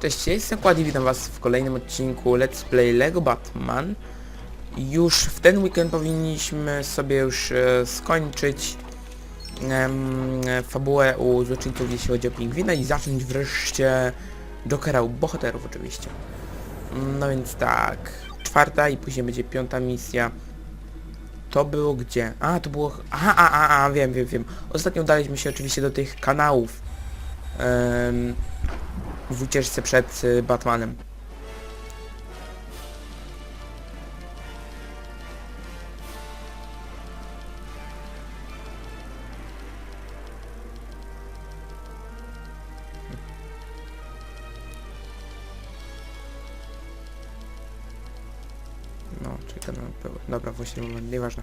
Cześć, jestem Kład witam was w kolejnym odcinku Let's Play LEGO Batman. Już w ten weekend powinniśmy sobie już e, skończyć fabułę u złoczyńców, jeśli chodzi o pingwina i zacząć wreszcie Jokera u bohaterów oczywiście. No więc tak, czwarta i później będzie piąta misja. To było gdzie? A, to było... Aha, a, a, a, wiem, wiem, wiem. Ostatnio udaliśmy się oczywiście do tych kanałów. W ucieczce przed y, Batmanem. No, czekaj, no, peł- dobra, właśnie moment, nieważne.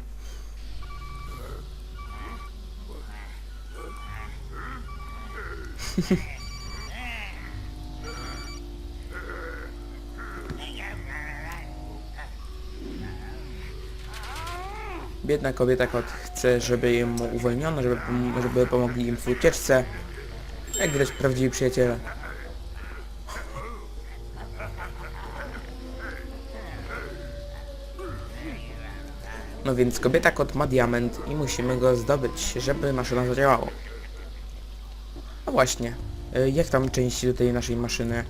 Biedna kobieta kot chce, żeby ją uwolniono, żeby, żeby pomogli im w ucieczce. Jak widać prawdziwi przyjaciele. No więc kobieta kot ma diament i musimy go zdobyć, żeby maszyna zadziałało. No właśnie, y, jak tam części do tej naszej maszyny,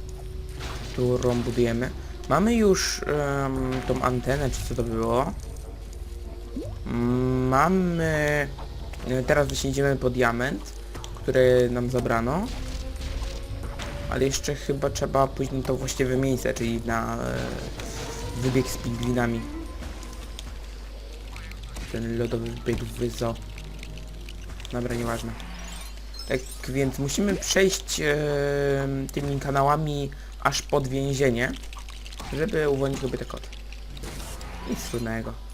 którą budujemy? Mamy już em, tą antenę, czy co to było? Mamy... e, Teraz właśnie idziemy po diament, który nam zabrano. Ale jeszcze chyba trzeba pójść na to właściwe miejsce, czyli na e, wybieg z pingwinami. Ten lodowy wybieg w zoo. Dobra, nieważne. Tak więc musimy przejść e, tymi kanałami aż pod więzienie, żeby uwolnić kobietę kot. Nic trudnego.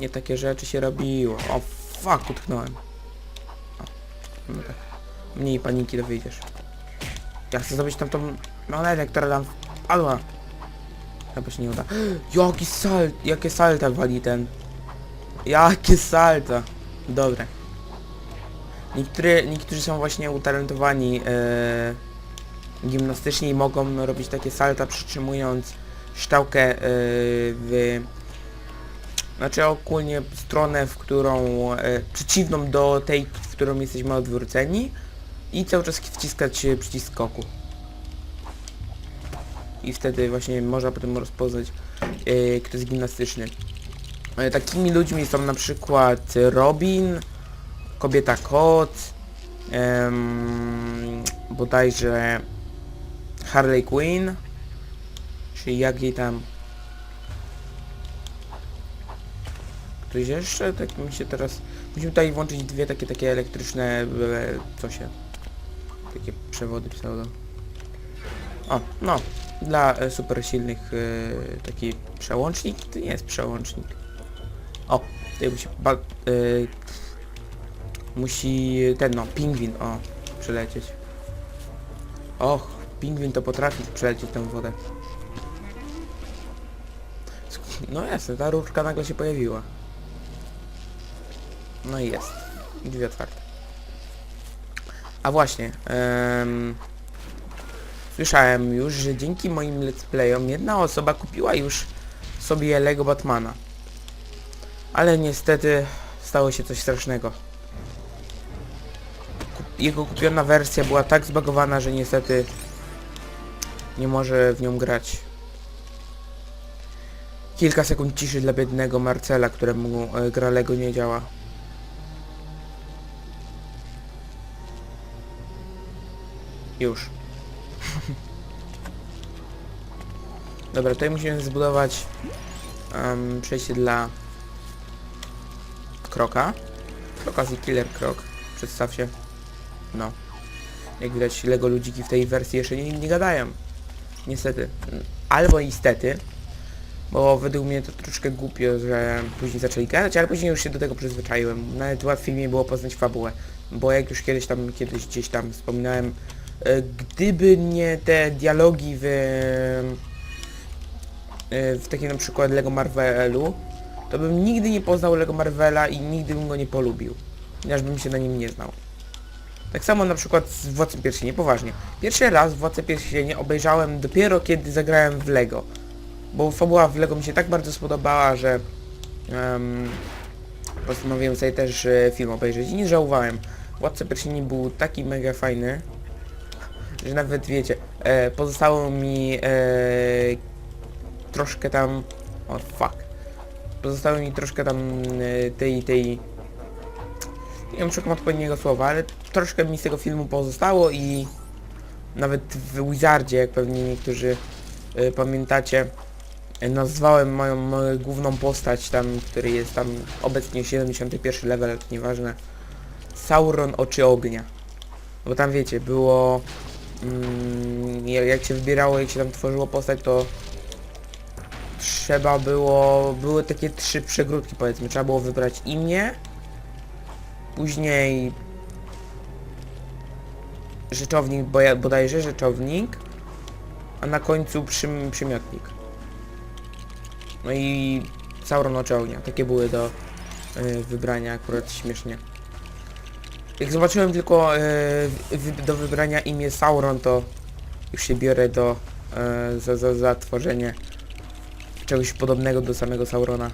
Nie takie rzeczy się robiło. O fuck, utknąłem. No tak. Mniej paniki dowiedziesz. Ja chcę zrobić tam tą monetę, która tam wpadła. Chyba się nie uda. Jaki salt, jakie salta wali ten. Jakie salta. Dobre. Niektóry, niektórzy są właśnie utalentowani e, gimnastycznie i mogą robić takie salta przytrzymując szczałkę e, w znaczy ogólnie stronę, w którą e, przeciwną do tej, w którą jesteśmy odwróceni i cały czas wciskać e, przycisk skoku. I wtedy właśnie można potem rozpoznać e, kto jest gimnastyczny. E, takimi ludźmi są na przykład Robin, kobieta kot, em, bodajże Harley Quinn, czyli jak jej tam Ktoś jeszcze? Tak mi się teraz... Musimy tutaj włączyć dwie takie takie elektryczne... co się... Takie przewody pseudo. O, no. Dla e, super silnych e, taki przełącznik. To nie jest przełącznik. O, tutaj musi... Ba, e, musi ten no, pingwin, o, przelecieć. Och, pingwin to potrafi przelecieć tę wodę. No jasne, ta rurka nagle się pojawiła. No i jest. Drzwi otwarte. A właśnie, em, słyszałem już, że dzięki moim let's playom jedna osoba kupiła już sobie Lego Batmana. Ale niestety stało się coś strasznego. Jego kupiona wersja była tak zbagowana, że niestety nie może w nią grać. Kilka sekund ciszy dla biednego Marcela, któremu e, gra Lego nie działa. Już. Dobra, tutaj musimy zbudować em, przejście dla kroka. Okazji Killer Krok. Przedstaw się. No. Jak widać Lego ludziki w tej wersji jeszcze nie, nie gadają. Niestety. Albo niestety. Bo według mnie to troszkę głupio, że później zaczęli gadać, ale później już się do tego przyzwyczaiłem. Nawet łatwiej mi było poznać fabułę. Bo jak już kiedyś tam, kiedyś gdzieś tam wspominałem, gdyby nie te dialogi w, e, w takim na przykład Lego Marvelu, to bym nigdy nie poznał Lego Marvela i nigdy bym go nie polubił. Ponieważ bym się na nim nie znał. Tak samo na przykład z Władcą Pierścieni, poważnie. Pierwszy raz Władcę Pierścieni obejrzałem dopiero kiedy zagrałem w Lego. Bo fabuła w Lego mi się tak bardzo spodobała, że em, postanowiłem sobie też e, film obejrzeć i nie żałowałem. Władca Pierścieni był taki mega fajny, że nawet wiecie, e, pozostało mi e, troszkę tam... O fuck. Pozostało mi troszkę tam e, tej, tej... Nie wiem, szukam odpowiedniego słowa, ale troszkę mi z tego filmu pozostało i nawet w Wizardzie, jak pewnie niektórzy e, pamiętacie, e, nazwałem moją, moją główną postać tam, który jest tam obecnie 71 level, nieważne. Sauron Oczy Ognia. Bo tam wiecie, było... Mm, jak jak się wybierało, jak się tam tworzyło postać, to trzeba było... Były takie trzy przegródki powiedzmy. Trzeba było wybrać imię, później rzeczownik, bo bodajże rzeczownik, a na końcu przym, przymiotnik. No i Sauron Oczy. Takie były do y, wybrania akurat śmiesznie. Jak zobaczyłem tylko e, wy, do wybrania imię Sauron, to już się biorę do e, za, za, za tworzenie czegoś podobnego do samego Saurona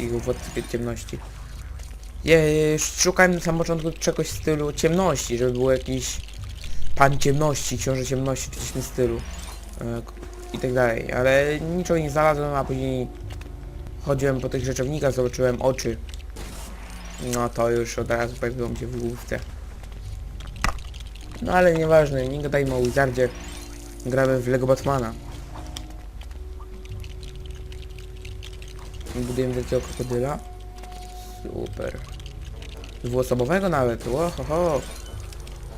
i Władcy Ciemności. Ja szukałem na początku czegoś w stylu ciemności, żeby był jakiś pan ciemności, książę ciemności, w tym stylu e, i tak dalej, ale niczego nie znalazłem, a później chodziłem po tych rzeczownikach, zobaczyłem oczy no to już od razu pojawiło się w główce. No ale nieważne, nie gadajmy o Wizardzie. Gramy w Lego Batmana. Budujemy wielkiego krokodyla. Super. Dwuosobowego nawet, łohoho.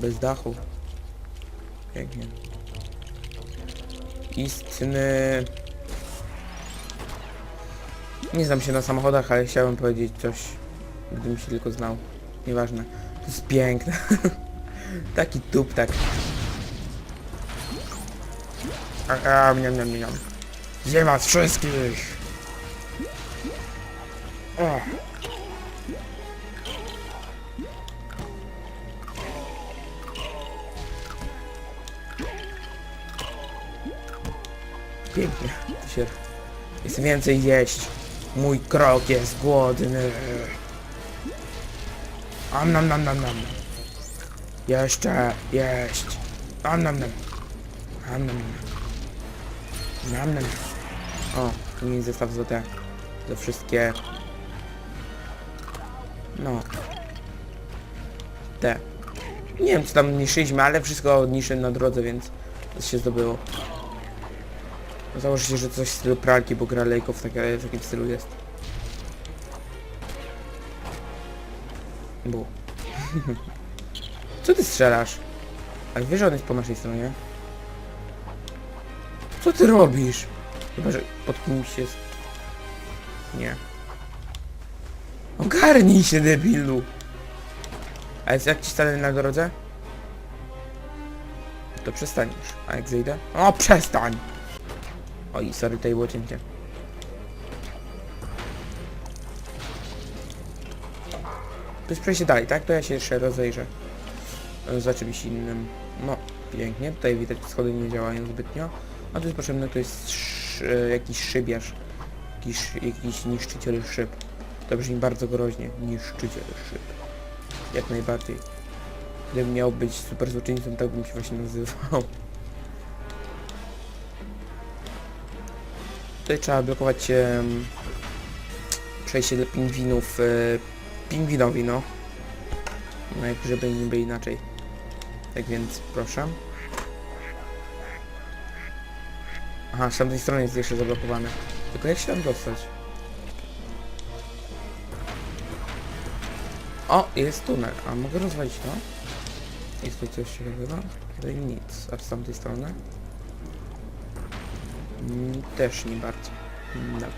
Bez dachu. Pięknie. Istny... Nie znam się na samochodach, ale chciałem powiedzieć coś Gdybym się tylko znał. Nieważne. To jest piękne. Taki tup, tak. A, a, miam, miam, miam. Zjem was wszystkich! O. Pięknie. To się... Jest więcej jeść. Mój krok jest głodny. Am nam nam nam nam. Jeszcze jeść. Am nam nam. Am nam nam. Nam nam. O, tu mi zestaw za te. Za wszystkie. No. Te. Nie wiem co tam niszczyliśmy, ale wszystko niszczyłem na drodze, więc to się zdobyło. Założę się, że coś w stylu pralki, bo gra Lejko takie, w takim stylu jest. Bu. Co ty strzelasz? Ale wiesz, że on jest po naszej stronie? Co ty robisz? Chyba, że pod kimś jest... Nie. Ogarnij się, debilu! A jest jak ci stanę na drodze? To przestań już. A jak zejdę? O, przestań! Oj, sorry, tutaj było cięcie. Jest przejście dalej, tak? To ja się jeszcze rozejrzę. e, Za czymś innym. No, pięknie. Tutaj widać schody nie działają zbytnio. A tu jest potrzebny, to jest e, jakiś szybiarz. Jakiś, jakiś niszczyciel szyb. To brzmi bardzo groźnie. Niszczyciel szyb. Jak najbardziej. Gdybym miał być super złoczyńcą, tak bym się właśnie nazywał. Tutaj trzeba blokować em, przejście dla pingwinów e, pingwinowi, no. No jak żeby niby inaczej. Tak więc proszę. Aha, z tamtej strony jest jeszcze zablokowane. Tylko jak się tam dostać? O, jest tunel. A mogę rozwalić to? Jest tu coś ciekawego? Tutaj nic. A z tamtej strony? Mm, też nie bardzo. Mm, Dobra.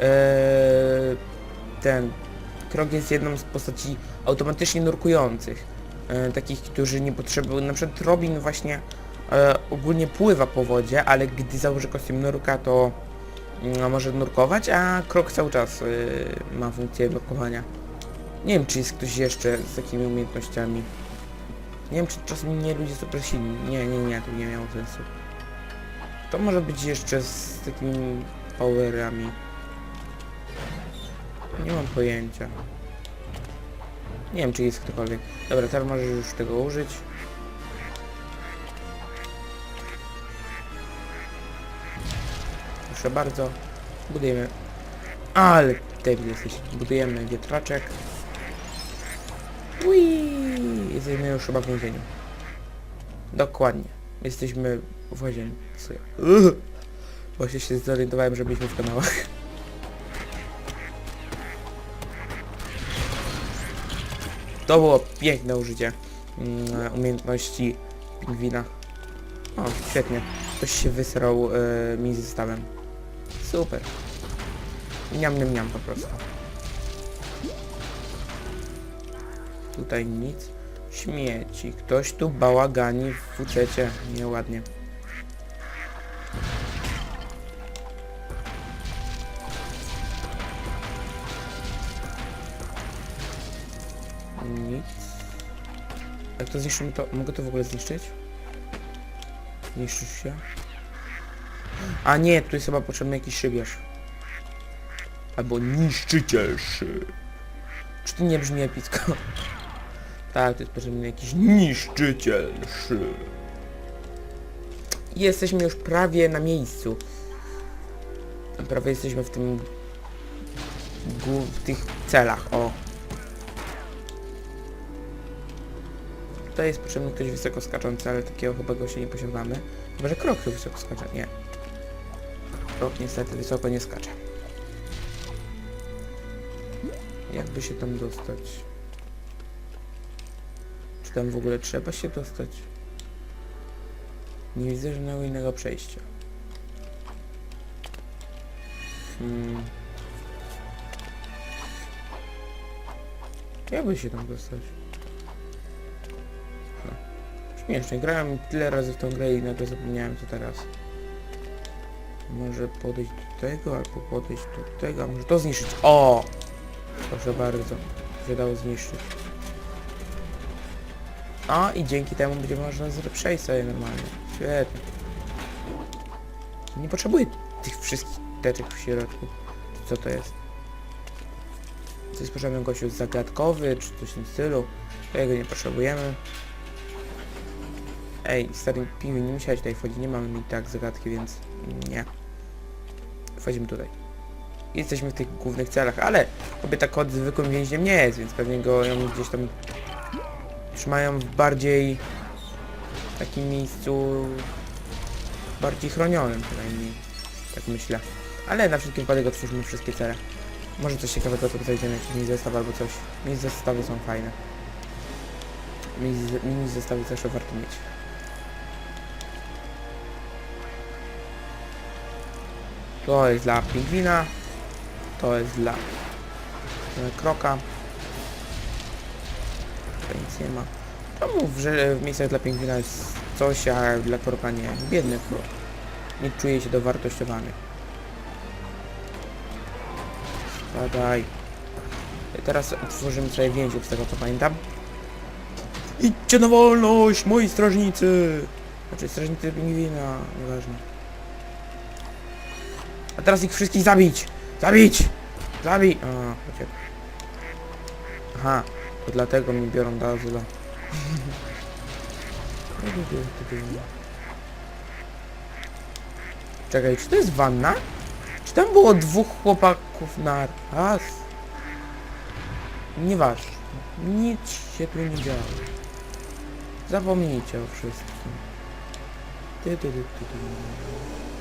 Eee, ten krok jest jedną z postaci automatycznie nurkujących. E, takich, którzy nie potrzebują. Na przykład Robin właśnie e, ogólnie pływa po wodzie, ale gdy założy kostium nurka, to mm, może nurkować, a krok cały czas e, ma funkcję blokowania. Nie wiem, czy jest ktoś jeszcze z takimi umiejętnościami. Nie wiem, czy czasem nie ludzie super silni. Nie, nie, nie, to nie miało sensu. To może być jeszcze z takimi powerami. Nie mam pojęcia. Nie wiem, czy jest ktokolwiek. Dobra, teraz możesz już tego użyć. Proszę bardzo. Budujemy. Ale debil jesteś. Budujemy wiatraczek. Ui! Jesteśmy już chyba w więzieniu. Dokładnie. Jesteśmy w łazience. Właśnie się zorientowałem, że byliśmy w kanałach. To było piękne użycie mm, umiejętności pingwina. O, świetnie. Ktoś się wysrał e, mi zestawem. Super. Niam, niam, niam po prostu. Tutaj nic. Śmieci. Ktoś tu bałagani w fucecie. Nieładnie. Jak to zniszczymy, to mogę to w ogóle zniszczyć? Niszczysz się? A nie, tu jest chyba potrzebny jakiś szybierz. Albo niszczyciel szyb. Czy to nie brzmi epicko? tak, to jest potrzebny jakiś niszczyciel szyb. Jesteśmy już prawie na miejscu. Prawie jesteśmy w tym... w tych celach, o. Tutaj jest potrzebny ktoś wysoko skaczący, ale takiego chyba się nie posiadamy. Chyba, że krok wysoko skacze. Nie. Krok niestety wysoko nie skacze. Jakby się tam dostać? Czy tam w ogóle trzeba się dostać? Nie widzę żadnego innego przejścia. Hmm. Jakby się tam dostać? Śmiesznie, grałem tyle razy w tą grę i nagle zapomniałem co teraz. Może podejść do tego, albo podejść do tego, a może to zniszczyć. O! Proszę bardzo, się dało zniszczyć. A i dzięki temu będzie można przejść sobie normalnie. Świetnie. Nie potrzebuję tych wszystkich teczek w środku. Co to jest? Coś potrzebny gościu zagadkowy, czy coś w tym stylu. Tego nie potrzebujemy. Ej, stary pingwin, nie musiałeś tutaj wchodzić, nie mamy mi tak zagadki, więc nie. Wchodzimy tutaj. Jesteśmy w tych głównych celach, ale kobieta kot zwykłym więźniem nie jest, więc pewnie go ją gdzieś tam trzymają w bardziej takim miejscu bardziej chronionym przynajmniej. Tak myślę. Ale na wszelki wypadek otwórzmy wszystkie cele. Może coś ciekawego tu znajdziemy, jakiś mini zestaw albo coś. Mini zestawy są fajne. Mini, mini zestawy zawsze warto mieć. To jest dla pingwina. To jest dla e, kroka. Tutaj nic nie ma. To mów, że w miejscach dla pingwina jest coś, a dla kroka nie. Biedny krok. Nie czuje się dowartościowany. Spadaj. Teraz otworzymy sobie więziów z tego co pamiętam. Idźcie na wolność, moi strażnicy! Znaczy strażnicy pingwina, nieważne. Teraz ich wszystkich zabić! Zabić! Zabij! Aha, to dlatego mi biorą do azyla. Czekaj, czy to jest wanna? Czy tam było dwóch chłopaków na raz? Nieważne. Nic się tu nie działo. Zapomnijcie o wszystkim. Ty, ty, ty, ty, ty.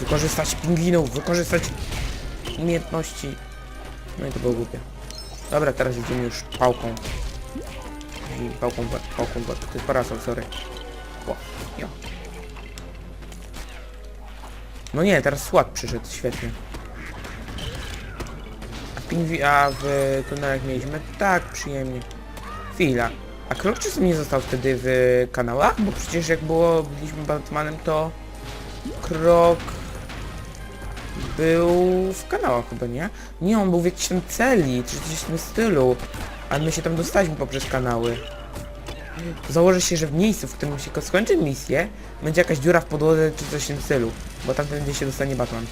Wykorzystać pingwinów, wykorzystać umiejętności. No i to było głupie. Dobra, teraz idziemy już pałką. I pałką, pałką, łeb. to jest parasol, sorry. O, ja. No nie, teraz sład przyszedł, świetnie. A pingwi... a w tunelach mieliśmy tak przyjemnie. Chwila. A Krok czasem nie został wtedy w kanałach? Bo przecież jak było, byliśmy Batmanem, to Krok Był w kanałach chyba, nie? Nie, on był w jakiejś tam celi, czy coś w stylu. Ale my się tam dostaliśmy poprzez kanały. Założę się, że w miejscu, w którym się ko- skończy misję, będzie jakaś dziura w podłodze, czy coś w tym stylu. Bo tamten gdzie się dostanie Batman.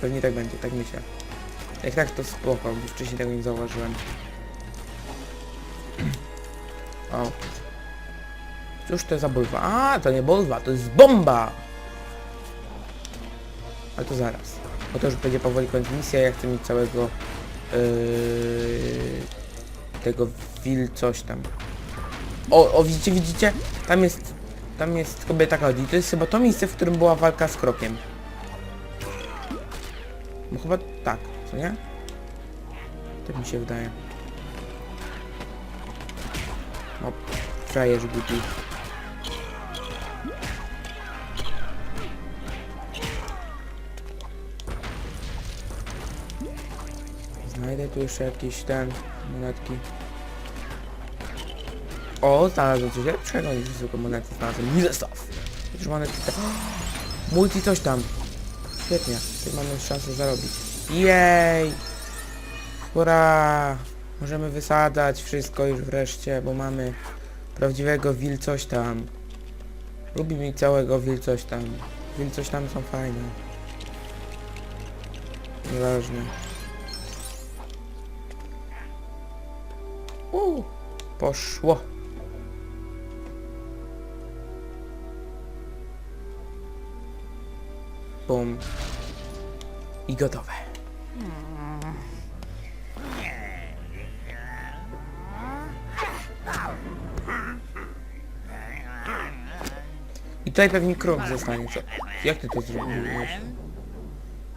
Pewnie tak będzie, tak myślę. Jak tak, to spoko, bo wcześniej tego nie zauważyłem. O. Cóż to za bulwa? A, to nie bulwa, to jest bomba! Ale to zaraz. Bo to już będzie powoli kończyć misja, ja chcę mieć całego... Yy, tego wil coś tam. O, o, widzicie, widzicie? Tam jest... Tam jest kobieta chodzi. To jest chyba to miejsce, w którym była walka z krokiem. Bo chyba tak, co nie? Tak mi się wydaje. No, frajerz głupi. Znajdę tu jeszcze jakieś ten monetki. O, znalazłem coś lepszego niż zwykłe monety. Znalazłem mi zestaw. Już monety te... Multi coś tam. Świetnie. Tutaj mamy szansę zarobić. Jej! Hurra! Możemy wysadzać wszystko już wreszcie, bo mamy prawdziwego wil coś tam. Lubi mi całego wil coś tam. Wil coś tam są fajne. Nieważne. Uuu, poszło. Bum. I gotowe. I tutaj pewnie krok zostanie, co? Jak ty to zrobiłeś?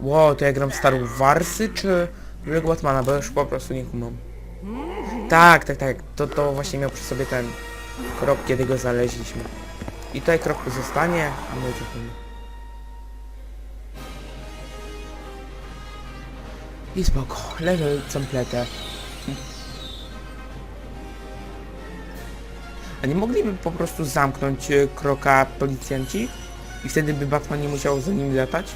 Wow, to ja gram w Star Warsy, czy w Lego Batmana, bo już po prostu nie kumam. Tak, tak, tak, to, to właśnie miał przy sobie ten krok, kiedy go znaleźliśmy. I tutaj krok zostanie, a my uciekniemy. I spoko, level completę. A nie mogliby po prostu zamknąć e, kroka policjanci? I wtedy by Batman nie musiał za nim latać?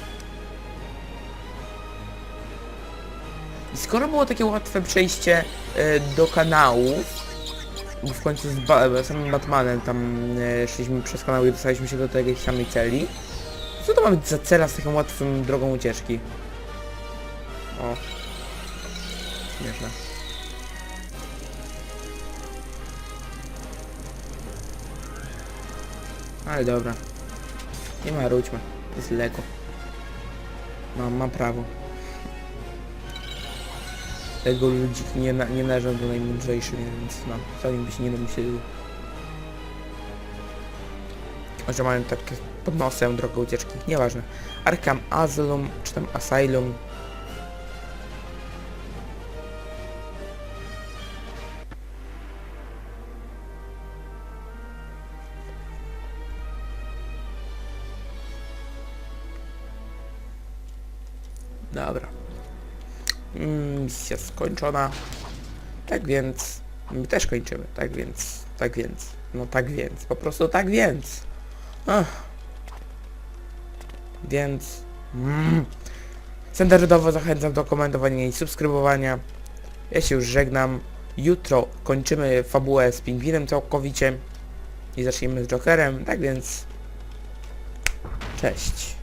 I skoro było takie łatwe przejście e, do kanału, bo w końcu z ba samym Batmanem tam e, szliśmy przez kanał i dostaliśmy się do tej samej celi, co to mamy za cela z taką łatwą drogą ucieczki? O. Śmieszne. Ale dobra. Nie marudźmy. To jest Lego. Mam, mam prawo. Tego ludziki nie, nie należą do najmądrzejszych, więc no, co im by się nie domyślili. Że mają takie pod nosem drogę ucieczki. Nieważne. Arkham Asylum, czy tam Asylum. Dobra. Mm, Misja skończona. Tak więc... My też kończymy, tak więc... Tak więc... No tak więc, po prostu tak więc. Ach. Więc... Mm. Standardowo zachęcam do komentowania i subskrybowania. Ja się już żegnam. Jutro kończymy fabułę z pingwinem całkowicie. I zaczniemy z Jokerem, tak więc... Cześć.